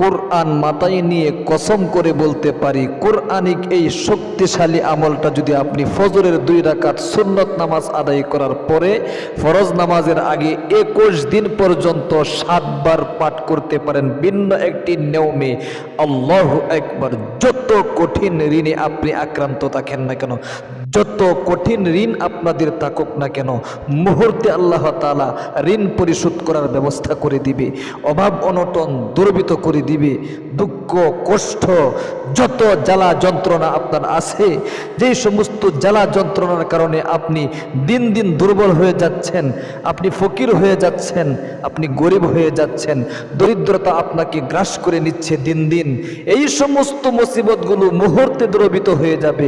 কোরআন মাথায় নিয়ে কসম করে বলতে পারি, কোরআনিক এই শক্তিশালী আমলটা যদি আপনি ফজরের দুই রাকাত সুন্নত নামাজ আদায় করার পরে ফরজ নামাজের আগে একুশ দিন পর্যন্ত সাতবার পাঠ করতে পারেন, ভিন্ন একটি নিয়মে আল্লাহ একবার যত কঠিন ঋণে আপনি আক্রান্ত থাকেন না কেন যত কঠিন ঋণ আপনাদের থাকুক না কেন, মুহূর্তে আল্লাহ তালা ঋণ পরিশোধ করার ব্যবস্থা করে দিবে, অভাব অনটন দুর্বিত করে দিবে, দুঃখ, কষ্ট, যত জ্বালা যন্ত্রণা আপনার আছে, যেই সমস্ত জ্বালা যন্ত্রণার কারণে আপনি দিন দিন দুর্বল হয়ে যাচ্ছেন, আপনি ফকির হয়ে যাচ্ছেন, আপনি গরিব হয়ে যাচ্ছেন, দরিদ্রতা আপনাকে গ্রাস করে নিচ্ছে দিন দিন, এই সমস্ত মুসিবতগুলো মুহূর্তে দ্রবিত হয়ে যাবে,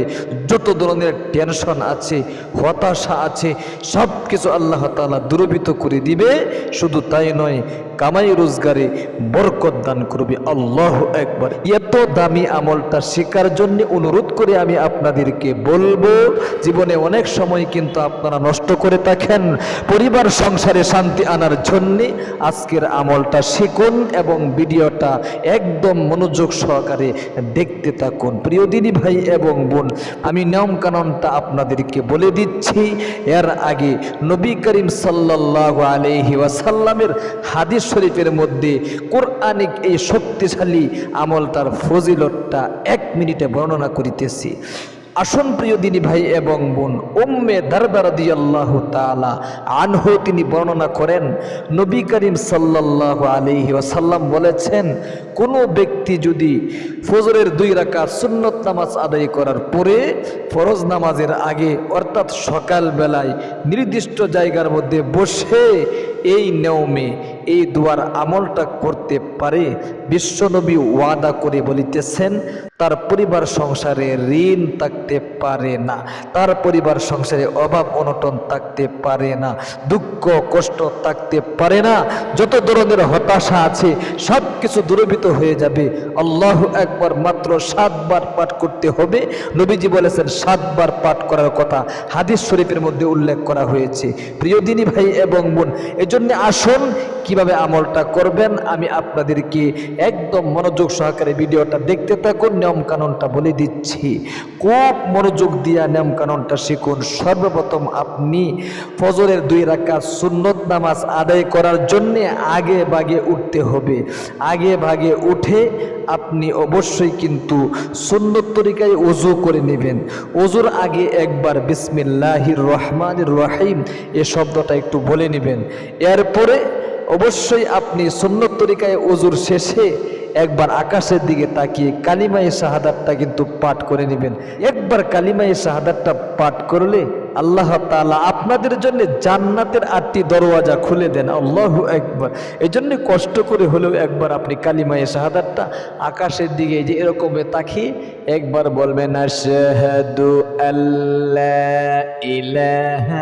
যত ধরনের টেনশন আছে হতাশা আছে সব কিছু আল্লাহ তালা দুরবিত করে দিবে। শুধু তাই নয় কামাই রোজগারে বরকত দান করবে। আল্লাহ একবার এত দামি আমলটা শেখার জন্য অনুরোধ করে আমি আপনাদেরকে বলব, জীবনে অনেক সময় কিন্তু আপনারা নষ্ট করে থাকেন। পরিবার, সংসারে শান্তি আনার জন্যে আজকের আমলটা শিখুন এবং ভিডিওটা একদম মনোযোগ সহকারে দেখতে থাকুন। প্রিয় দিদি ভাই এবং বোন, আমি নিয়ম কানুনটা আপনাদেরকে বলে দিচ্ছি। এর আগে নবী করিম সাল্লাহ আলহি ওয়াসাল্লামের হাদিস শরীফের মধ্যে কোরআনিক এই শক্তিশালী আমলটার ফজিলতটা এক মিনিটে বর্ণনা করিতেছি। আসন প্রিয় দিনী ভাই এবং বোন, উম্মে দারদারদি আল্লাহ তালা আনহ তিনি বর্ণনা করেন, নবী করিম সাল্লাহ আলহি ওয়াসাল্লাম বলেছেন, কোনো ব্যক্তি যদি ফজরের দুই রাকাত সুন্নত নামাজ আদায় করার পরে ফরজ নামাজের আগে অর্থাৎ সকাল বেলায় নির্দিষ্ট জায়গার মধ্যে বসে এই নিয়মে এই দুয়ার আমলটা করতে পারে, বিশ্বনবী ওয়াদা করে বলিতেছেন, তার পরিবার সংসারে ঋণ থাকতে পারে না, তার পরিবার সংসারে অভাব অনটন থাকতে পারে না, দুঃখ কষ্ট থাকতে পারে না, যত ধরনের হতাশা আছে সব কিছু দুরবিত হয়ে যাবে। আল্লাহ একবার মাত্র সাতবার পাঠ করতে হবে। নবীজি বলেছেন, সাতবার পাঠ করার কথা হাদিস শরীফের মধ্যে উল্লেখ করা হয়েছে। প্রিয় দিনী ভাই এবং বোন, এজন্য আসুন কীভাবে আমলটা করবেন, আমি আপনাদেরকে একদম মনোযোগ সহকারে ভিডিওটা দেখতে থাকুন নিয়ম কানুনটা বলে দিচ্ছি। খুব মনোযোগ দিয়া নিয়ম কানুনটা শিখুন। সর্বপ্রথম আপনি ফজরের দুই রাখা সুন্নত নামাজ আদায় করার জন্য আগে ভাগে উঠতে হবে। আগে ভাগে উঠে আপনি অবশ্যই কিন্তু সুন্নত তরিকায় অজু করে নেবেন। অজুর আগে একবার বিসমিল্লাহির রহমানির রহিম এ শব্দটা একটু বলে নেবেন। এরপরে অবশ্যই আপনি সুন্নত তরিকায় অজুর শেষে একবার আকাশের দিকে তাকিয়ে কালিমাই শাহাদাতটা কিন্তু পাঠ করে নেবেন। একবার কালিমাই শাহাদাতটা পাঠ করলে আল্লাহ তাআলা আপনাদের জন্য জান্নাতের আটটি দরওয়াজা খুলে দেন। আল্লাহ একবার এই জন্য কষ্ট করে হলেও একবার আপনি কালিমায়ে শাহাদাতটা আকাশের দিকে যে এরকম তাকিয়ে একবার বলবেন আল্লাহ ইলাহা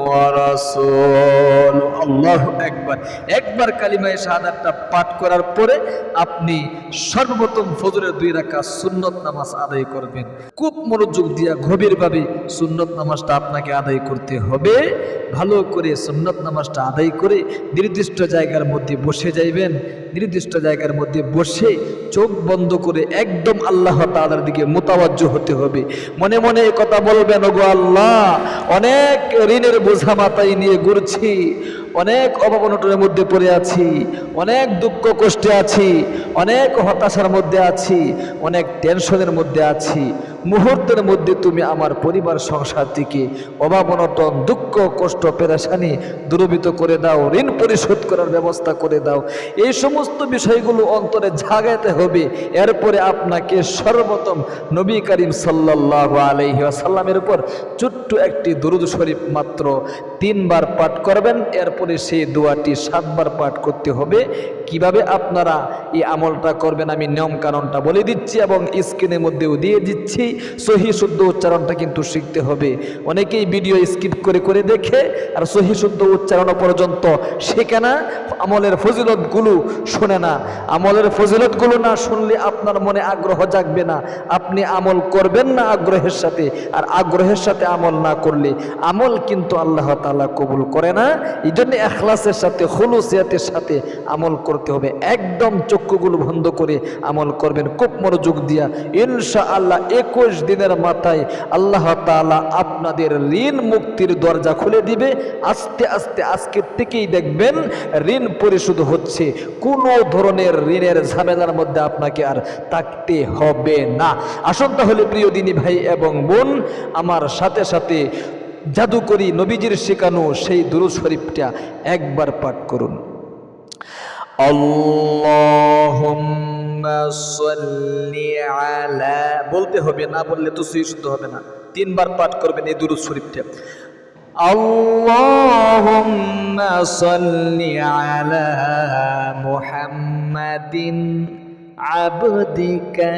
একবার কালিমায় পাঠ করার পরে আপনি সর্বপ্রথম ফজরের দুই রাখা সুন্নত নামাজ আদায় করবেন। খুব মনোযোগ দিয়া সুন্নত নামাজটা আপনাকে আদায় করতে হবে। ভালো করে সুন্নত নামাজটা আদায় করে নির্দিষ্ট জায়গার মধ্যে বসে যাইবেন। নির্দিষ্ট জায়গার মধ্যে বসে চোখ বন্ধ করে একদম আল্লাহ তাদের দিকে মোতাবাজ্য হতে হবে। মনে মনে কথা বলবেন, ওগো আল্লাহ, অনেক ঋণের মাথায় নিয়ে ঘুরছি। অনেক অভাবনটনের মধ্যে পড়ে আছি, অনেক দুঃখ কষ্টে আছি, অনেক হতাশার মধ্যে আছি, অনেক টেনশনের মধ্যে আছি। মুহূর্তের মধ্যে তুমি আমার পরিবার সংসার থেকে অভাব অনটন দুঃখ, কষ্ট, পেরেশানি দূরবিত করে দাও, ঋণ পরিশোধ করার ব্যবস্থা করে দাও। এই সমস্ত বিষয়গুলো অন্তরে জাগাতে হবে। এরপরে আপনাকে সর্বপ্রথম নবী করিম সাল্লাহ আলহি আসাল্লামের উপর ছোট্ট একটি দুরুদ শরীফ মাত্র তিনবার পাঠ করবেন। এরপরে সেই দোয়াটি সাতবার পাঠ করতে হবে। কীভাবে আপনারা এই আমলটা করবেন আমি নিয়ম কানুনটা বলে দিচ্ছি এবং স্ক্রিনের মধ্যেও দিয়ে দিচ্ছি। সহি শুদ্ধ উচ্চারণটা কিন্তু শিখতে হবে। অনেকেই ভিডিও স্কিপ করে করে দেখে আর সহি শুদ্ধ উচ্চারণ পর্যন্ত শেখে না, আমলের ফজিলতগুলো শোনে না। আমলের ফজিলতগুলো না শুনলে আপনার মনে আগ্রহ জাগবে না। আপনি আমল করবেন না আগ্রহের সাথে আর আগ্রহের সাথে আমল না করলে আমল কিন্তু আল্লাহ তাআলা কবুল করে না। এই জন্য এখলাসের সাথে হলুসিয়াতের সাথে আমল করতে হবে। একদম চক্ষুগুলো বন্ধ করে আমল করবেন। খুব মনোযোগ দিয়া ইনশা আল্লাহ একুশ দিনের মাথায় আল্লাহ তাআলা আপনাদের ঋণ মুক্তির দরজা খুলে দিবে। আস্তে আস্তে আজকের থেকেই দেখবেন ঋণ পরিশোধ হচ্ছে। কোনো ধরনের ঋণের ঝামেলার মধ্যে আপনাকে আর থাকতে হবে না। আসুন তাহলে প্রিয় দিনী ভাই এবং বোন, আমার সাথে সাথে জাদুকরি নবীজির শেখানো সেই দুরুদ শরীফটা একবার পাঠ করুন। আলা বলতে হবে না বললে তো সহি শুদ্ধ হবে না তিনবার পাঠ করবেন এই দুরুদ শরীফটা আল্লাহুম্মা সাল্লি আলা মুহাম্মাদিন আবদিকা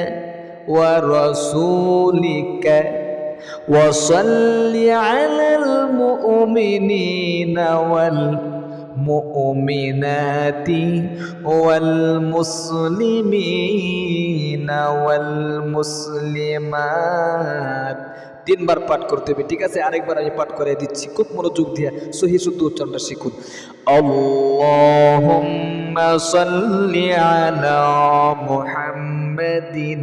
ওয়া রাসূলিকা وصل على المؤمنين والمؤمنات والمسلمين والمسلمات তিনবার পাঠ করতে হবে ঠিক আছে আরেকবার আমি পাঠ করে দিচ্ছি খুব মনোযোগ দিয়ে সহি শুদ্ধ উচ্চারণটা শিখুন আল্লাহুম্মা সাল্লি আলা মুহাম্মাদিন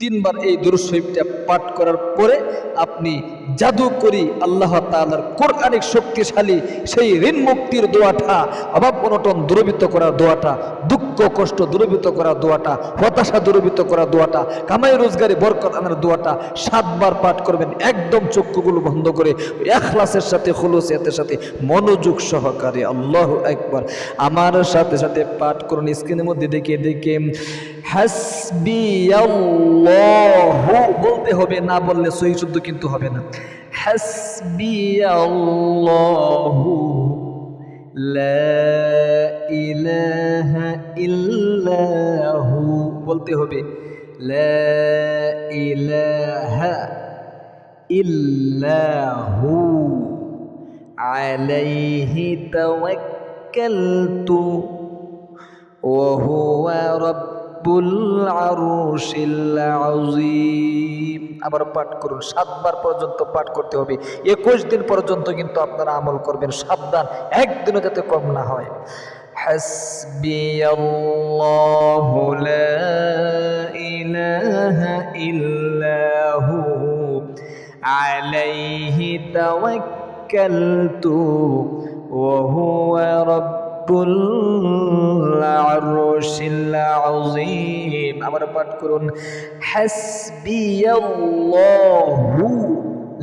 তিনবার এই দুরূদ শরীফটা পাঠ করার পরে আপনি জাদু করি আল্লাহ তাআলার কোরআনিক শক্তিশালী সেই ঋণ মুক্তির দোয়াটা, অভাব অনটন দূরবীত করার দোয়াটা, দুঃখ কষ্ট দূরবীত করার দোয়াটা, হতাশা দূরবীত করার দোয়াটা, কামাই রোজগারে বরকত আনার দোয়াটা সাতবার পাঠ করবেন, একদম চক্ষুগুলো বন্ধ করে এখলাসের সাথে, খুলুসিয়াতের সাথে, মনোযোগ সহকারে আল্লাহ একবার আমার সাথে সাথে পাঠ করুন, স্ক্রিনের মধ্যে দেখে দেখে হাসবি বলতে হবে, না বললে সহি শুদ্ধ কিন্তু হবে না। হাসবি আল্লাহু, লা ইলাহা ইল্লাহু, বলতে হবে, লা ইলাহা ইল্লাহু, আলাইহি তাওয়াক্কালতু, ওয়া হুয়া রাব্বুল আরশিল আযীম আবার পাঠ করুন সাতবার পর্যন্ত পাঠ করতে হবে একুশ দিন পর্যন্ত কিন্তু আপনারা আমল করবেন সাবধান একদিনও যাতে কম না হয় حسبي الله لا إله إلا هو عليه توكلت وهو رب আজিম আবার পাঠ করুন। হাসবিয়াল্লাহু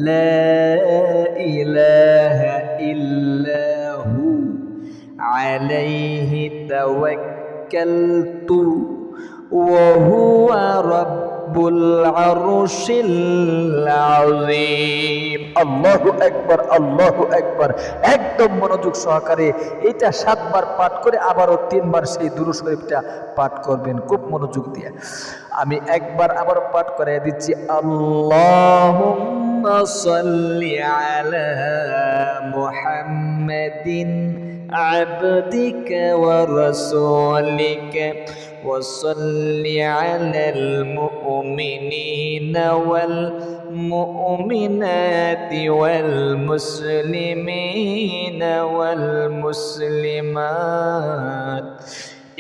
লা ইলাহা ইল্লাহু আলাইহি তাওয়াক্কালতু ওয়া হুয়া রাব্বুল আরশিল আযীম। العظيم الله أكبر الله أكبر একদম মনোযোগ সহকারে এটা সাতবার পাঠ করে আবারও তিনবার সেই দুরু শরীফটা পাঠ করবেন খুব মনোযোগ দিয়ে আমি একবার আবার পাঠ করে দিচ্ছি আল্লাহুম্মা সাল্লি আলা মুহাম্মাদিন عبدك ورسولك وصل على المؤمنين والمؤمنات والمسلمين والمسلمات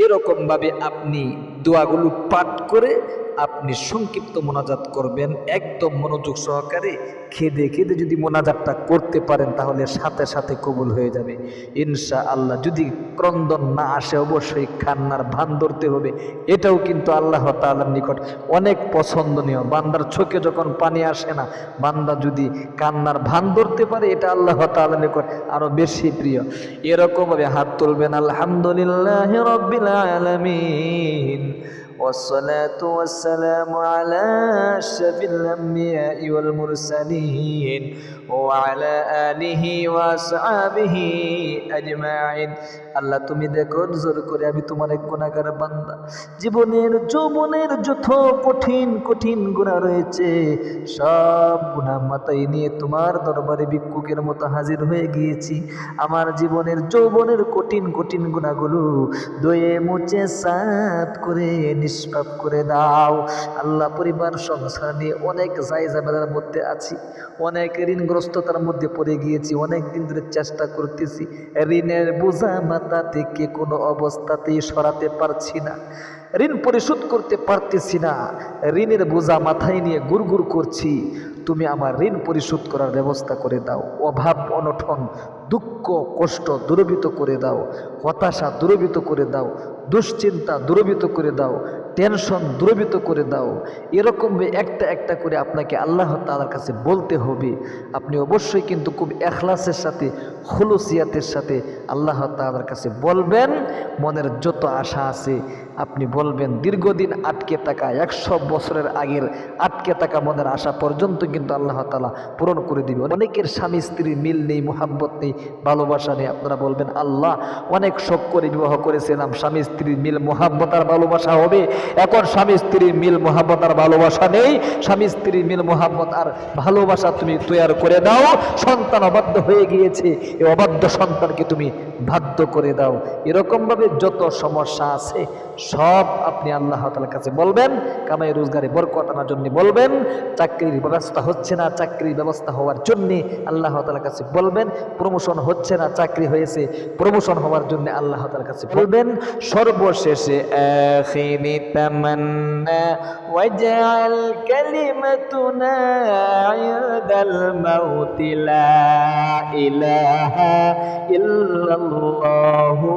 এরকম ভাবে আপনি দোয়াগুলো পাঠ করে আপনি সংক্ষিপ্ত মোনাজাত করবেন, একদম মনোযোগ সহকারে খেদে খেদে যদি মোনাজাতটা করতে পারেন, তাহলে সাথে সাথে কবুল হয়ে যাবে। ইনশা আল্লাহ যদি ক্রন্দন না আসে, অবশ্যই কান্নার ভান ধরতে হবে। এটাও কিন্তু আল্লাহ তাআলার নিকট অনেক পছন্দনীয়। বান্দার চোখে যখন পানি আসে না, বান্দা যদি কান্নার ভান ধরতে পারে, এটা আল্লাহ তাআলার নিকট আরও বেশি প্রিয়। এরকমভাবে হাত তুলবেন, আলহামদুলিল্লাহ রব্বিল আলামিন। والصلاة والسلام على أشرف الأنبياء والمرسلين وعلى آله وأصحابه أجمعين আল্লাহ তুমি দেখো জোর করে আমি তোমার এক গুণাগার বান্দা জীবনের যৌবনের যত কঠিন কঠিন গুণা রয়েছে সব গুণা মাথায় নিয়ে তোমার দরবারে ভিক্ষুকের মতো হাজির হয়ে গিয়েছি আমার জীবনের যৌবনের কঠিন কঠিন গুণাগুলো দয়ে মুছে সাফ করে নিষ্পাপ করে দাও আল্লাহ পরিবার সংসার নিয়ে অনেক জায়জাবেলার মধ্যে আছি অনেক ঋণগ্রস্ততার মধ্যে পড়ে গিয়েছি অনেক দিন ধরে চেষ্টা করতেছি। ঋণের বোঝা মাথা থেকে কোনো অবস্থাতেই সরাতে পারছি না। ঋণ পরিশোধ করতে পারতেছি না। ঋণের বোঝা মাথায় নিয়ে গুড়গুড় করছি। তুমি আমার ঋণ পরিশোধ করার ব্যবস্থা করে দাও। অভাব অনঠন দুঃখ, কষ্ট দূরবিত করে দাও। হতাশা দূরবিত করে দাও। দুশ্চিন্তা দূরবিত করে দাও। টেনশন দূরবিত করে দাও। এরকম একটা একটা করে আপনাকে আল্লাহ তালার কাছে বলতে হবে। আপনি অবশ্যই কিন্তু খুব এখলাসের সাথে, খুলুসিয়াতের সাথে আল্লাহ তালার কাছে বলবেন। মনের যত আশা আছে, আপনি বলবেন, দীর্ঘদিন আটকে থাকা, একশো বছরের আগের আটকে থাকা মনের আশা পর্যন্ত কিন্তু আল্লাহ তালা পূরণ করে দিবে। অনেকের স্বামী স্ত্রীর মিল নেই, মোহাব্বত নেই, ভালোবাসা নেই। আপনারা বলবেন, আল্লাহ, অনেক শখ করে বিবাহ করেছিলাম। স্বামী স্ত্রীর মিল, মোহাব্বত আর ভালোবাসা হবে? এখন স্বামী স্ত্রীর মিল মোহাম্মত আর ভালোবাসা নেই। স্বামী স্ত্রীর মিল মোহাম্মত আর ভালোবাসা তুমি তৈয়ার করে দাও। সন্তান অবাধ্য হয়ে গিয়েছে এই অবাধ্য সন্তানকে তুমি বাধ্য করে দাও। এরকমভাবে যত সমস্যা আছে, সব আপনি আল্লাহ তালার কাছে বলবেন। কামাই রোজগারে বরকত আনার জন্য বলবেন, চাকরির ব্যবস্থা হচ্ছে না, চাকরির ব্যবস্থা হওয়ার জন্য আল্লাহ তালার কাছে বলবেন প্রমোশন হচ্ছে না, চাকরি হয়েছে প্রমোশন হওয়ার জন্য আল্লাহ তালার কাছে বলবেন, সর্বশেষে ইলাহা ইল্লাল্লাহু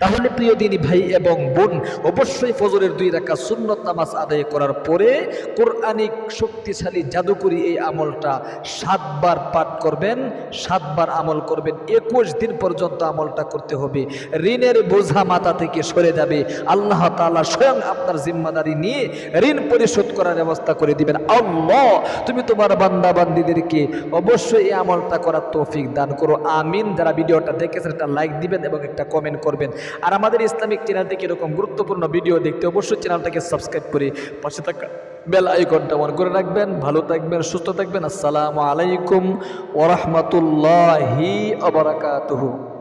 তাহলে প্রিয় দিনী ভাই এবং বোন, অবশ্যই ফজরের দুই রাখা সুন্নত নামাজ আদায় করার পরে কোরআনিক শক্তিশালী জাদুকরি এই আমলটা সাতবার পাঠ করবেন, সাতবার আমল করবেন, একুশ দিন পর্যন্ত আমলটা করতে হবে। ঋণের বোঝা মাথা থেকে সরে যাবে। আল্লাহ তাআলা স্বয়ং আপনার জিম্মাদারি নিয়ে ঋণ পরিশোধ করার ব্যবস্থা করে দিবেন। আল্লাহ, তুমি তোমার বান্দা বান্দিদেরকে অবশ্যই এই আমলটা করার তৌফিক দান করো। আমিন। যারা ভিডিওটা দেখেছেন, একটা লাইক দিবেন এবং একটা কমেন্ট করবেন। আর আমাদের ইসলামিক চ্যানেল থেকে এরকম গুরুত্বপূর্ণ ভিডিও দেখতে অবশ্যই চ্যানেলটাকে সাবস্ক্রাইব করে পাশে থাকা বেল আইকনটা অন করে রাখবেন। ভালো থাকবেন, সুস্থ থাকবেন। আসসালামু আলাইকুম ওরহমতুল্লাহি আবরাকাতুহু